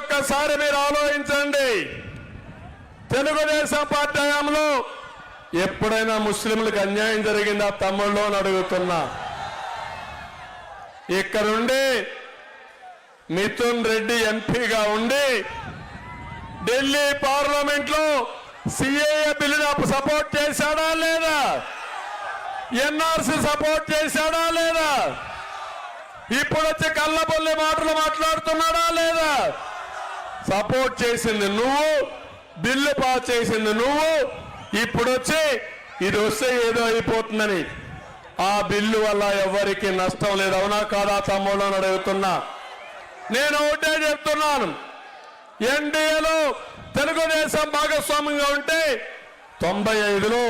ఒక్కసారి మీరు ఆలోచించండి. తెలుగుదేశం పార్టీ హయాంలో ఎప్పుడైనా ముస్లింలకు అన్యాయం జరిగిందా తమ్ముళ్ళు అని అడుగుతున్నా. ఇక్కడుండి మిథున్ రెడ్డి ఎంపీగా ఉండి ఢిల్లీ పార్లమెంట్లో సిఏఏ బిల్లును సపోర్ట్ చేశాడా లేదా? ఎన్ఆర్సి సపోర్ట్ చేశాడా లేదా? ఇప్పుడు వచ్చి కళ్ళబొల్లి మాటలు మాట్లాడుతున్నాడా లేదా? సపోర్ట్ చేసింది నువ్వు బిల్లు పాస్ చేసింది నువ్వు ఇప్పుడు వచ్చి ఇది వస్తే ఏదో అయిపోతుందని. ఆ బిల్లు వల్ల ఎవరికి నష్టం లేదు అవునా కాదా తమ్ముడు అని అడుగుతున్నా. నేను ఒకటే చెప్తున్నాను ఎన్డీఏలో తెలుగుదేశం భాగస్వామ్యంగా ఉంటే తొంభై ఐదులో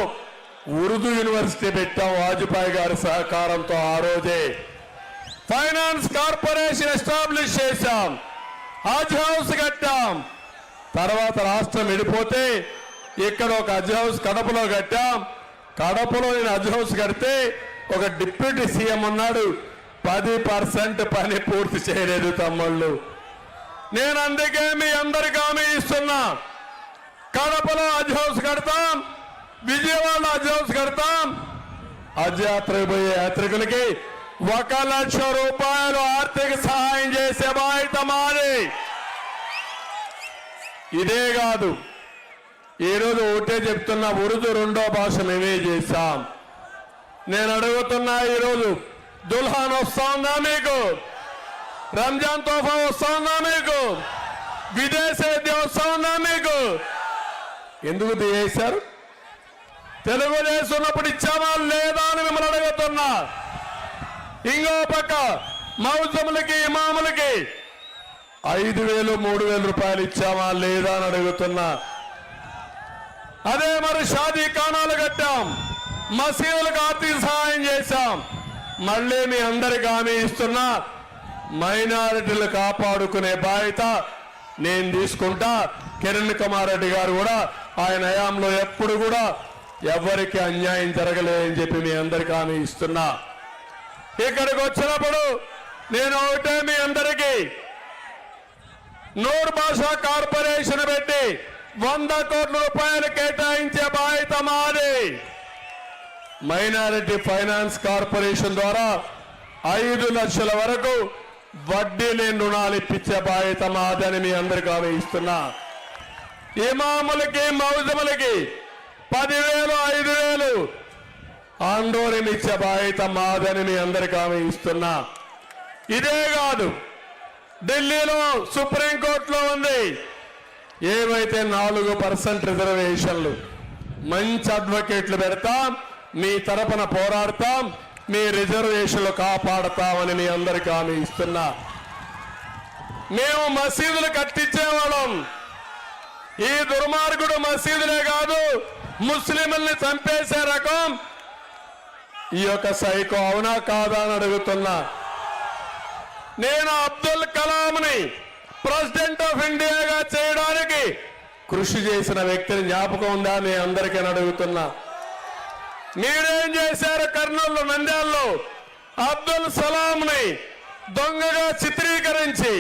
ఉర్దూ యూనివర్సిటీ పెట్టాం వాజ్పేయి గారి సహకారంతో ఆ రోజే. ఫైనాన్స్ కార్పొరేషన్ ఎస్టాబ్లిష్ చేశాం. హజ్ హౌస్ కట్టాం. తర్వాత రాష్ట్రం విడిపోతే ఇక్కడ ఒక హజ్ హౌస్ కడపలో కట్టాం. కడపలో నేను హజ్ హౌస్ కడితే ఒక డిప్యూటీ సీఎం ఉన్నాడు. పది పర్సెంట్ పని పూర్తి చేయలేదు తమ్ముళ్ళు. నేను అందుకే మీ అందరికి హామీ ఇస్తున్నా. కడపలో హజ్ హౌస్ కడతాం. విజయవాడ హజ్ హౌస్ కడతాం. హజ్ యాత్ర పోయే యాత్రికులకి ఒక లక్ష రూపాయలు ఆర్థిక సహాయం చేసే బాధ్యత మాది. ఇదే కాదు ఈరోజు ఒకటే చెప్తున్నా ఉరుదు రెండో భాష మేమే చేశాం. నేను అడుగుతున్నా ఈరోజు దుల్హాన్ వస్తుందా మీకు? రంజాన్ తోఫా వస్తుందా మీకు? విదేశీ విద్య వస్తుందా మీకు? ఎందుకు చేశారు? తెలుగుదేశం ఉన్నప్పుడు ఇచ్చామా లేదా అని ఇంకో పక్క మౌజములకి ఇమాములకి ఐదు వేలు మూడు వేల రూపాయలు ఇచ్చామా లేదా అని అడుగుతున్నా. అదే మరి షాదీ కాణాలు కట్టాం. మసీదులకు ఆర్థిక సహాయం చేశాం. మళ్ళీ మీ అందరికి హామీ ఇస్తున్నా. మైనారిటీలు కాపాడుకునే బాధ్యత నేను తీసుకుంటా. కిరణ్ కుమార్ రెడ్డి గారు కూడా ఆయన హయాంలో ఎప్పుడు కూడా ఎవరికి అన్యాయం జరగలేదని చెప్పి మీ అందరికి హామీ ఇస్తున్నా. ఇక్కడికి వచ్చినప్పుడు నేను ఒకటే మీ అందరికీ నూరు భాషా కార్పొరేషన్ పెట్టి వంద కోట్ల రూపాయలు కేటాయించే బాధ్యత మాది. మైనారిటీ ఫైనాన్స్ కార్పొరేషన్ ద్వారా ఐదు లక్షల వరకు వడ్డీ లేని రుణాలు ఇప్పించే బాధ్యత మాదని మీ అందరికీ హామీ ఇమాములకి మౌజములకి పదివేలు ఆందోళన ఇచ్చే బాధ్యత మాదని మీ అందరికీ ఆమె ఇస్తున్నా. ఇదే కాదు ఢిల్లీలో సుప్రీంకోర్టులో ఉంది. ఏవైతే నాలుగు పర్సెంట్ రిజర్వేషన్లు మంచి అడ్వకేట్లు పెడతాం మీ తరపున పోరాడతాం మీ రిజర్వేషన్లు కాపాడతామని మీ అందరికీ ఆమె ఇస్తున్నా. మేము మసీదులు కట్టించేవాళ్ళం. ఈ దుర్మార్గుడు మసీదులే కాదు ముస్లింల్ని చంపేసే రకం ఈ యొక్క సైకో అవునా కాదా అని అడుగుతున్నా. నేను అబ్దుల్ కలాంని ప్రెసిడెంట్ ఆఫ్ ఇండియాగా చేయడానికి కృషి చేసిన వ్యక్తిని జ్ఞాపకం ఉందా మీ అందరికీ అడుగుతున్నా. మీరేం చేశారు కర్నూలు నంద్యాల్లో? అబ్దుల్ సలాంని దొంగగా చిత్రీకరించి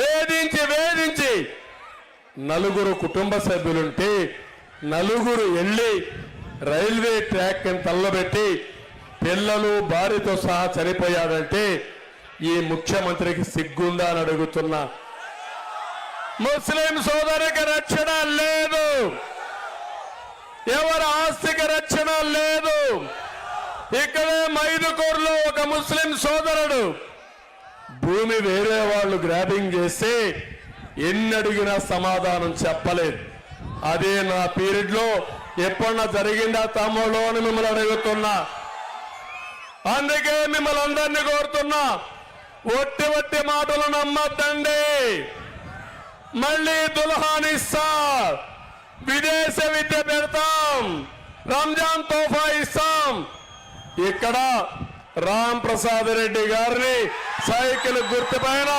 వేధించి వేధించి నలుగురు కుటుంబ సభ్యులుంటే నలుగురు వెళ్ళి రైల్వే ట్రాక్ తల్లబెట్టి పిల్లలు భార్యతో సహా చనిపోయాడంటే ఈ ముఖ్యమంత్రికి సిగ్గుందా అని అడుగుతున్నా ముస్లిం సోదరికి రక్షణ లేదు. ఎవరి ఆస్తికి రక్షణ లేదు. ఇక్కడే మైదుకూరులో ఒక ముస్లిం సోదరుడు భూమి వేరే వాళ్ళు గ్రాబింగ్ చేస్తే ఎన్ని అడిగినా సమాధానం చెప్పలేదు. అదే నా పీరియడ్లో ఎప్పుడన్నా జరిగిందా తమ్ముడు అని మిమ్మల్ని అడుగుతున్నా. అందుకే మిమ్మల్ని అందరినీ కోరుతున్నా ఒట్టి ఒట్టి మాటలు నమ్మద్దండి. మళ్ళీ దుల్హానిస్తా విదేశ విద్య పెడతాం రంజాన్ తోఫా ఇస్తాం. ఇక్కడ రామ్ ప్రసాద్ రెడ్డి గారిని సైకిల్ గుర్తుపైన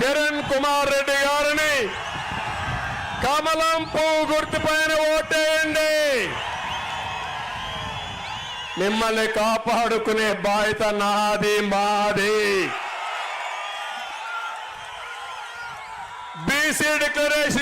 కిరణ్ కుమార్ రెడ్డి గారిని కమలం పువ్వు గుర్తుపైన ఓటేయండి. మిమ్మల్ని కాపాడుకునే బాధ్యత నాది మాది. BC declaration